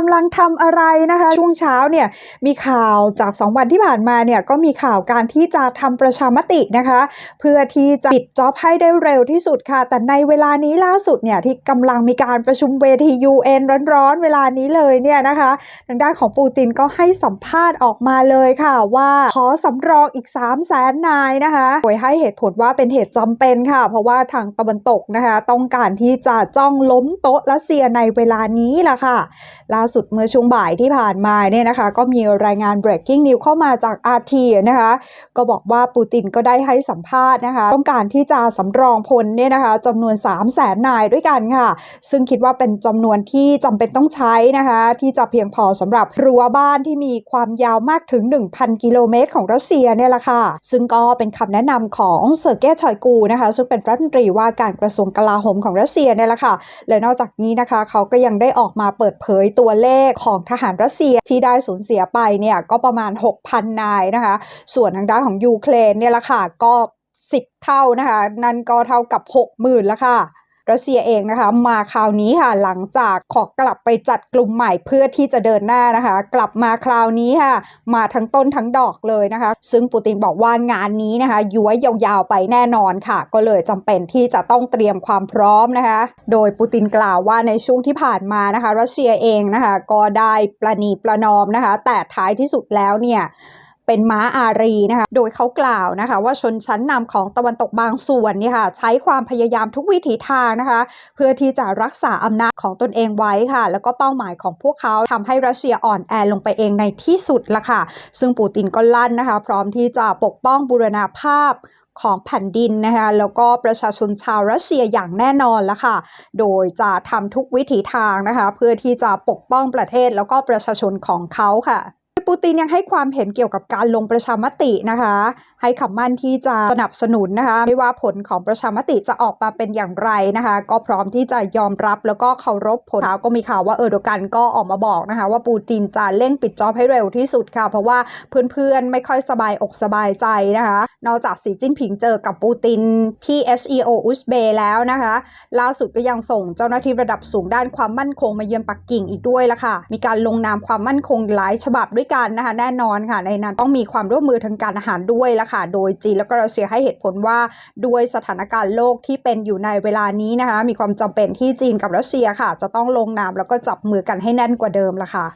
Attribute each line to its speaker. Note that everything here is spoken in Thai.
Speaker 1: ตินกำลังทำอะไรนะคะ ช่วงเช้าเนี่ยมีข่าวจาก 2 วันที่ผ่านมาเนี่ยก็มีข่าวการที่จะทำประชามตินะคะ เพื่อที่จะปิดจ็อบให้ได้เร็วที่สุดค่ะ แต่ในเวลานี้ล่าสุดเนี่ยที่กำลังมีการประชุมเวที UN ร้อนๆ เวลานี้เลยเนี่ยนะคะทางด้านของปูตินก็ให้สัมภาษณ์ออกมาเลยค่ะ ว่าขอสำรองอีก 3 0 0แสนนายนะคะโดยให้เหตุผลว่าเป็นเหตุจำเป็นค่ะ เพราะว่าทางตะวันตกนะคะ ต้องการที่จะจ้องล้มโต๊ะรัสเซียในเวลานี้ล่ะค่ะล่าสุดเมื่อช่วงบ่ายที่ผ่านมาเนี่ยนะคะ ก็มีรายงาน breaking news เข้ามาจาก RT นะคะ ก็บอกว่าปูตินก็ได้ให้สัมภาษณ์นะคะ ต้องการที่จะสำรองพลเนี่ยนะคะจำนวน 3 0 0แสนนายด้วยกันค่ะ ซึ่งคิดว่าเป็นจำนวนที่จำเป็นต้องใช้นะคะ ที่จะเพียงพอสำหรับรั้วบ้านที่มีความยาวมากถึง 1,000 กิโลเมตรของรัสเซียเนี่ยแหละค่ะ ซึ่งก็เป็นคำแนะนำของเซอร์เกย์ชอยกูนะคะ ซึ่งเป็นรัฐมนตรีว่าการกระทรวงกลาโหมของรัสเซียเนี่ยแหละค่ะ และนอกจากนี้นะคะ เขาก็ยังได้ออกมาเปิดเผยตัวเลขของทหารรัสเซียที่ได้สูญเสียไปเนี่ยก็ประมาณ 6,000 นายนะคะ ส่วนทางด้านของยูเครนเนี่ยละค่ะก็ 10 เท่านะคะ นั่นก็เท่ากับ 60,000แล้วค่ะ รัสเซียเองนะคะ มาคราวนี้ค่ะหลังจากขอกลับไปจัดกลุ่มใหม่เพื่อที่จะเดินหน้านะคะ กลับมาคราวนี้ค่ะ มาทั้งต้นทั้งดอกเลยนะคะ ซึ่งปูตินบอกว่างานนี้นะคะย้วยยาวๆไปแน่นอนค่ะ ก็เลยจำเป็นที่จะต้องเตรียมความพร้อมนะคะ โดยปูตินกล่าวว่าในช่วงที่ผ่านมานะคะ รัสเซียเองนะคะ ก็ได้ประนีประนอมนะคะ แต่ท้ายที่สุดแล้วเนี่ย เป็นม้าอารีนะคะ โดยเขากล่าวนะคะ ว่าชนชั้นนำของตะวันตกบางส่วนเนี่ยค่ะใช้ความพยายามทุกวิถีทางนะคะ เพื่อที่จะรักษาอำนาจของตนเองไว้ค่ะ แล้วก็เป้าหมายของพวกเขาทำให้รัสเซียอ่อนแอลงไปเองในที่สุดละค่ะ ซึ่งปูตินก็ลั่นนะคะ พร้อมที่จะปกป้องบูรณาภาพของแผ่นดินนะคะแล้วก็ประชาชนชาวรัสเซียอย่างแน่นอนละค่ะ โดยจะทำทุกวิถีทางนะคะ เพื่อที่จะปกป้องประเทศแล้วก็ประชาชนของเขาค่ะ ปูตินยังให้ความเห็นเกี่ยวกับการลงประชามตินะคะ ให้คำมั่นที่จะสนับสนุนนะคะ ไม่ว่าผลของประชามติจะออกมาเป็นอย่างไรนะคะ ก็พร้อมที่จะยอมรับแล้วก็เคารพผลก็มีข่าวว่าเออโดกันก็ออกมาบอกนะคะ ว่าปูตินจะเร่งปิดจอบให้เร็วที่สุดค่ะ เพราะว่าเพื่อนๆไม่ค่อยสบายอกสบายใจนะคะ นอกจากสีจิ้นผิงเจอกับปูตินที่ SEO อุซเบย์แล้วนะคะ ล่าสุดก็ยังส่งเจ้าหน้าที่ระดับสูงด้านความมั่นคงมาเยือนปักกิ่งอีกด้วยละค่ะ มีการลงนามความมั่นคงหลายฉบับด้วยกันนะคะแน่นอนค่ะในนั้นต้องมีความร่วมมือทางการอาหารด้วยละค่ะโดยจีนและก็รัสเซียให้เหตุผลว่าด้วยสถานการณ์โลกที่เป็นอยู่ในเวลานี้นะคะมีความจำเป็นที่จีนกับรัสเซียค่ะ จะต้องลงนามแล้วก็จับมือกันให้แน่นกว่าเดิมละค่ะ